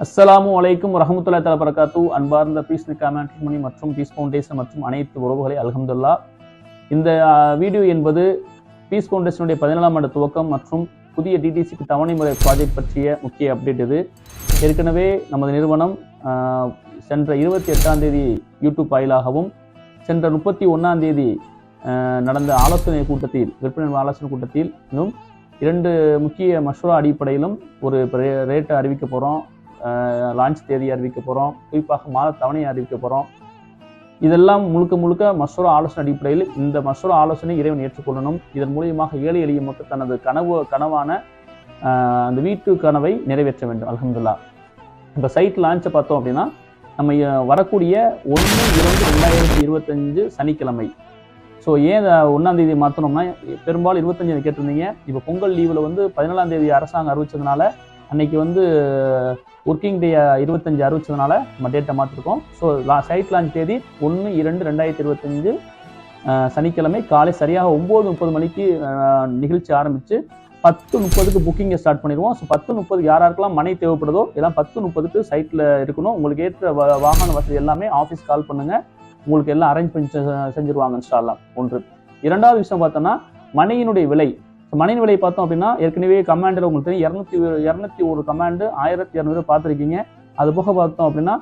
அஸ்ஸலாமு அலைக்கும் ரஹமத்துல்லா தஆலா பரகாத்து அன்பார்ந்த பீஸ் கமெண்ட்ரி மற்றும் பீஸ் ஃபவுண்டேஷன் மற்றும் அனைத்து உறவுகளை அலகம்துல்லா இந்த வீடியோ என்பது பீஸ் ஃபவுண்டேஷனுடைய பதினேழாம் ஆண்டு துவக்கம் மற்றும் புதிய டிடிசிக்கு தவணை முறை ப்ராஜெக்ட் பற்றிய முக்கிய அப்டேட் இது. ஏற்கனவே நமது நிறுவனம் சென்ற இருபத்தி எட்டாம் தேதி யூடியூப் வாயிலாகவும் சென்ற முப்பத்தி ஒன்றாம் தேதி நடந்த ஆலோசனை கூட்டத்தில் விற்பனை ஆலோசனை கூட்டத்தில் இன்னும் இரண்டு முக்கிய மஷூரா அடிப்படையிலும் ஒரு ரேட்டை அறிவிக்க போகிறோம் லான்ச் தேதி அறிவிக்க போகிறோம் குறிப்பாக மாத தவணையை அறிவிக்க போகிறோம் இதெல்லாம் முழுக்க முழுக்க மசோரா ஆலோசனை அடிப்படையில் இந்த மசோரா ஆலோசனை இறைவன் ஏற்றுக்கொள்ளணும். இதன் மூலியமாக ஏழை எளிய மக்கள் தனது கனவு கனவான அந்த வீட்டு கனவை நிறைவேற்ற வேண்டும். அலமதுல்லா இப்போ சைட் லான்ச்சை பார்த்தோம் அப்படின்னா நம்ம வரக்கூடிய ஒன்று இரண்டு ரெண்டாயிரத்தி இருபத்தஞ்சு சனிக்கிழமை. ஸோ ஏன் ஒன்றாம் தேதி மாற்றணும்னா பெரும்பாலும் இருபத்தஞ்சு கேட்டிருந்தீங்க. இப்போ பொங்கல் லீவில் வந்து பதினாலாம் தேதி அரசாங்கம் அறிவிச்சதுனால அன்னைக்கு வந்து ஒர்க்கிங் டே இருபத்தஞ்சு அறிவிச்சதுனால நம்ம டேட்டை மாற்றிருக்கோம் ஸோ சைட் லான்ச் தேதி ஒன்று இரண்டு ரெண்டாயிரத்தி இருபத்தஞ்சு சனிக்கிழமை காலை சரியாக ஒம்பது முப்பது மணிக்கு நிகழ்ச்சி ஆரம்பித்து பத்து முப்பதுக்கு புக்கிங்கை ஸ்டார்ட் பண்ணிடுவோம். ஸோ பத்து முப்பதுக்கு யார் யாருக்கெல்லாம் மனை தேவைப்படுதோ எல்லாம் பத்து முப்பதுக்கு சைட்டில் இருக்கணும். உங்களுக்கு ஏற்ற வ- வாகன வசதி எல்லாமே ஆஃபீஸ் கால் பண்ணுங்கள் உங்களுக்கு எல்லாம் அரேஞ்ச் பண்ணி செஞ்சுருவாங்க செஞ்சிருவாங்க ஒன்று. இரண்டாவது விஷயம் பார்த்தோன்னா மனையினுடைய விலை. மனையின் விலை பார்த்தோம் அப்படின்னா ஏற்கனவே கமாண்டில் உங்களுக்கு தெரியும் இரநூத்தி இரநூத்தி ஒரு கமாண்டு ஆயிரத்தி இரநூறு பார்த்துருக்கீங்க. அது போக பார்த்தோம் அப்படின்னா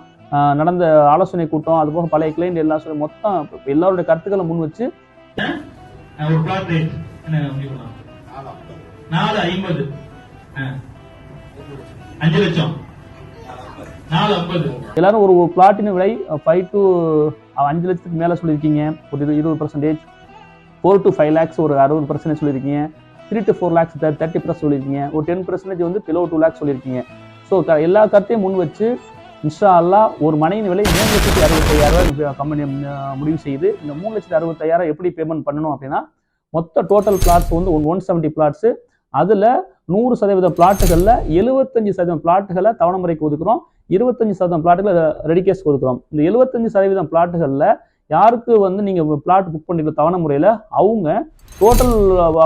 நடந்த ஆலோசனை கூட்டம் அது போக பழைய கிளைண்ட் எல்லாம் சொல்லி மொத்தம் எல்லாருடைய கருத்துக்களை முன் வச்சு. நாலு ஐம்பது. அஞ்சு லட்சம். எல்லாரும் ஒரு பிளாட்டின் விலை ஃபைவ் டு அஞ்சு லட்சத்துக்கு மேலே சொல்லியிருக்கீங்க. ஒரு இரு இருபது percentage four to five lakhs ஒரு அறுபது பர்சன்டேஜ் சொல்லியிருக்கீங்க. Three to four lakhs thirty plus சொல்லியிருக்கீங்க. ஒரு டென் பர்சன்டேஜ் வந்து பிலோ டூ லேக்ஸ் சொல்லியிருக்கீங்க. ஸோ எல்லா கருத்தையும் முன் வச்சு இன்ஷா அல்லா ஒரு மனையின் விலை மூணு லட்சத்தி அறுபத்தையாயிரம் கம்பெனி முடிவு செய்து இந்த மூணு லட்சத்தி அறுபத்தாயிரம் எப்படி பேமெண்ட் பண்ணணும் அப்படின்னா மொத்த டோட்டல் பிளாட்ஸ் வந்து ஒன் ஒன் செவன்ட்டி பிளாட்ஸு அதில் நூறு சதவீத பிளாட்டுகளில் எழுபத்தஞ்சு சதவீதம் பிளாட்டுகளை தவணை முறைக்கு ஒதுக்குறோம். இருபத்தஞ்சு சதவீதம் பிளாட்டுகளை ரெடி கேஸ் ஒதுக்குறோம். இந்த எழுபத்தஞ்சு சதவீதம் பிளாட்டுகளில் யாருக்கு வந்து நீங்கள் பிளாட் புக் பண்ணிருக்க தவணை முறையில் அவங்க டோட்டல்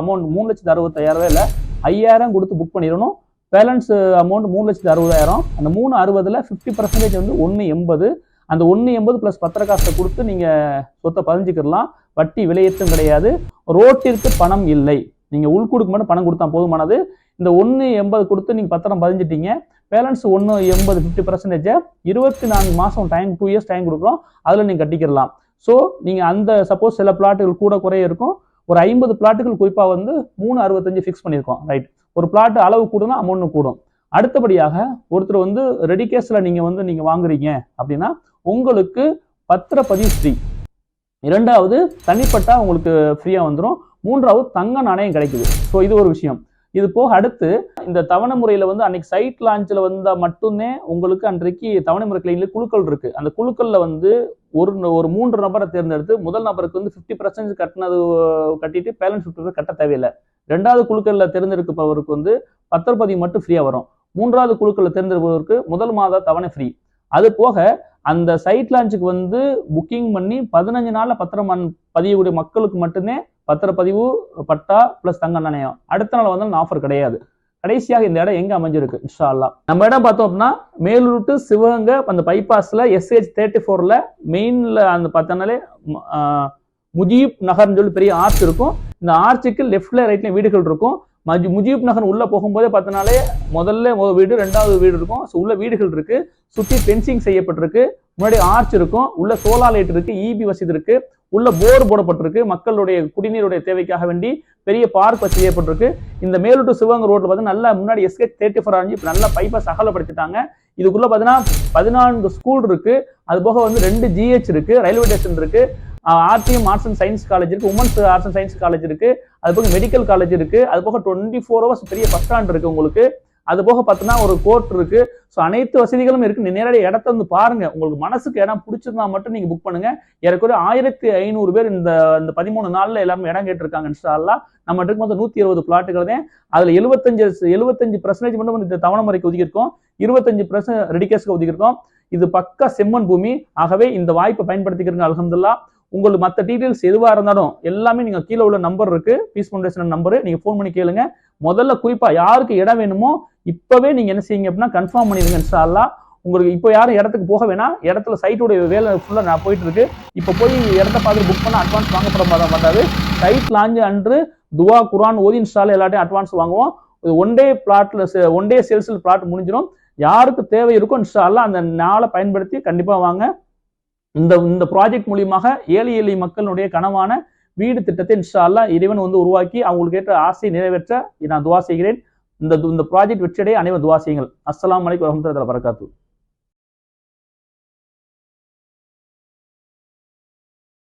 அமௌண்ட் மூணு லட்சத்து அறுபத்தாயிரம் இல்லை ஐயாயிரம் கொடுத்து புக் பண்ணிடணும். பேலன்ஸ் அமௌண்ட் மூணு லட்சத்து அறுபதாயிரம். அந்த மூணு அறுபதுல ஃபிஃப்டி பர்சன்டேஜ் வந்து ஒன்று எண்பது. அந்த ஒன்று எண்பது ப்ளஸ் பத்திர காசை கொடுத்து நீங்கள் சொத்தை பதிஞ்சுக்கிடலாம். வட்டி விலையேற்றம் கிடையாது. ரோட்டிற்கு பணம் இல்லை. நீங்கள் உள்கூடுக்கு மட்டும் பணம் கொடுத்தா போதுமானது. இந்த ஒன்று எண்பது கொடுத்து நீங்கள் பத்திரம் பதிஞ்சிட்டீங்க. பேலன்ஸ் ஒன்று எண்பது ஃபிஃப்டி பர்சன்டேஜை இருபத்தி நான்கு மாதம் டைம் டூ இயர்ஸ் டைம் கொடுக்குறோம். அதில் நீங்கள் கட்டிக்கிடலாம். ஸோ நீங்கள் அந்த சப்போஸ் சில பிளாட்டுகள் கூட குறைய இருக்கும். ஒரு ஐம்பது பிளாட்டுகள் குறிப்பாக வந்து மூணு அறுபத்தஞ்சு ஃபிக்ஸ் பண்ணியிருக்கோம் ரைட் ஒரு பிளாட் அளவு கூடுனா அமௌண்ட் கூடும். அடுத்தபடியாக ஒருத்தர் வந்து ரெடி கேஸில் நீங்கள் வந்து நீங்கள் வாங்குறீங்க அப்படின்னா உங்களுக்கு பத்திரப்பதிவு ஃப்ரீ இரண்டாவது தனிப்பட்டா உங்களுக்கு ஃப்ரீயாக வந்துடும் மூன்றாவது தங்க நாணயம் கிடைக்குது. ஸோ இது ஒரு விஷயம். இது போக அடுத்து இந்த தவணை முறையில் வந்து அன்னைக்கு சைட் லான்ச்சில் வந்தால் மட்டுமே உங்களுக்கு அன்றைக்கு தவணை முறை கிளைனில் குழுக்கள் இருக்குது அந்த குழுக்களில் வந்து ஒரு ஒரு மூன்று நபரை தேர்ந்தெடுத்து முதல் நபருக்கு வந்து ஃபிஃப்டி பர்சன்டேஜ் கட்டினது கட்டிட்டு பேலன்ஸ் ஃபிஃப்டி கட்ட தேவையில்லை. ரெண்டாவது குழுக்களில் தேர்ந்தெடுக்கப்பவருக்கு வந்து பத்திரப்பதிவு மட்டும் ஃப்ரீயாக வரும். மூன்றாவது குழுக்களில் தேர்ந்தெடுப்பவருக்கு முதல் மாத தவணை ஃப்ரீ அது போக அந்த சைட் லான்ச்சுக்கு வந்து புக்கிங் பண்ணி பதினஞ்சு நாளில் பத்திரம் பதியக்கூடிய மக்களுக்கு மட்டுமே பத்திரப்பதிவு பட்டா ப்ளஸ் தங்க நாணயம். அடுத்த நாள் வந்து ஆஃபர் கிடையாது. கடைசியாக இந்த இடம் எங்க அமைஞ்சிருக்கு இன்ஷா நம்ம இடம் பார்த்தோம் அப்படின்னா மேலூர் டு சிவகங்கை அந்த பைபாஸ்ல எஸ்ஹெச் தேர்ட்டி ஃபோர்ல மெயின்ல அந்த பார்த்தோம்னாலே ஆஹ் முஜீப் நகர்னு சொல்லி பெரிய ஆர்ச் இருக்கும். இந்த ஆர்ச்சுக்கு லெஃப்ட்ல ரைட்ல வீடுகள் இருக்கும். மஜி முஜீப் நகர் உள்ளே போகும்போதே பார்த்தனாலே முதல்ல வீடு ரெண்டாவது வீடு இருக்கும். ஸோ உள்ள வீடுகள் இருக்கு. சுற்றி பென்சிங் செய்யப்பட்டிருக்கு. முன்னாடி ஆர்ச் இருக்கும். உள்ள சோலார் லைட் இருக்கு. இபி வசதி இருக்கு. உள்ள போர் போடப்பட்டிருக்கு. மக்களுடைய குடிநீருடைய தேவைக்காக வேண்டி பெரிய பார்க் வசதி செய்யப்பட்டிருக்கு. இந்த மேலூட்டு சிவகங்கை ரோட்ல பார்த்தீங்கன்னா நல்லா முன்னாடி எஸ்கே தேர்ட்டி ஃபோர் ஆரஞ்சு இப்போ நல்லா பைப்பாஸ் அகலப்படுத்திட்டாங்க இதுக்குள்ள பார்த்தீங்கன்னா பதினான்கு ஸ்கூல் இருக்கு. அது போக வந்து ரெண்டு ஜிஹெச் இருக்கு. ரயில்வே ஸ்டேஷன் இருக்கு. RDM arts and science college இருக்கு. Women's arts and science college இருக்கு. அது போக மெடிக்கல் காலேஜ் இருக்கு. அது போக டுவெண்ட்டி ஃபோர் ஹவர்ஸ் பெரிய பஸ் ஸ்டாண்ட் இருக்கு உங்களுக்கு. அது போக பார்த்தீங்கன்னா ஒரு கோர்ட் இருக்கு. ஸோ அனைத்து வசதிகளும் இருக்கு. நேரடியாக நேரடி இடத்த வந்து பாருங்க. உங்களுக்கு மனசுக்கு இடம் பிடிச்சிருந்தா மட்டும் நீங்க புக் பண்ணுங்க. ஏறக்குறைய ஆயிரத்தி ஐநூறு பேர் இந்த இந்த பதிமூணு நாள்ல எல்லாரும் இடம் கேட்டிருக்காங்க இன்ஷால்லா நம்ம இருக்கும் போது நூத்தி இருபது பிளாட்டுகள் தான் அதுல எழுபத்தஞ்சு எழுபத்தஞ்சு பர்சன்டேஜ் மட்டும் இந்த தவணை முறைக்கு ஒதுக்கியிருக்கோம். இருபத்தஞ்சு பர்சன்ட் ரெடிகேஸ்க்கு ஒதுக்கியிருக்கோம். இது பக்கா செம்மன் பூமி. ஆகவே இந்த வாய்ப்பை பயன்படுத்திக்கிறங்க அல்ஹம்துல்லா. உங்களுக்கு மற்ற டீட்டெயில்ஸ் எதுவாக இருந்தாலும் எல்லாமே நீங்கள் கீழே உள்ள நம்பர் இருக்குது பீஸ் ஃபவுண்டேஷன் நம்பர் நீங்கள் ஃபோன் பண்ணி கேளுங்க. முதல்ல குறிப்பாக யாருக்கு இடம் வேணுமோ இப்போவே நீங்கள் என்ன செய்யுங்க அப்படின்னா கன்ஃபார்ம் பண்ணிடுங்க இன்ஷா உங்களுக்கு இப்போ யாரும் இடத்துக்கு போக வேணாம். இடத்துல சைட்டுடைய வேலை ஃபுல்லாக நான் போயிட்டு இருக்கு இப்போ போய் இடத்த பார்த்து புக் பண்ண அட்வான்ஸ் வாங்கப்பட மாட்டா- மாட்டாது சைட் லாஞ்சு அன்று துவா குரான் ஓதி இன்ஸ்டால் எல்லாத்தையும் அட்வான்ஸ் வாங்குவோம். ஒன் டே பிளாட்ல ஒன் டே சேல்ஸில் பிளாட் முடிஞ்சிடும் யாருக்கு தேவை இருக்கோ இன்ஷா அந்த நாளை பயன்படுத்தி கண்டிப்பாக வாங்க. இந்த இந்த ப்ராஜெக்ட் மூலியமாக ஏழை எளிய மக்களுடைய கனவான வீடு திட்டத்தை இன்ஷா அல்லாஹ் இறைவன் வந்து உருவாக்கி அவங்களுக்கு ஏற்ற ஆசையை நிறைவேற்ற நான் துவா செய்கிறேன். இந்த இந்த ப்ராஜெக்ட் வெற்றியடைய அனைவரும் துவா செய்யுங்கள். அஸ்லாம் வலைக்கு வரமத்துல வபரகாத்துஹு.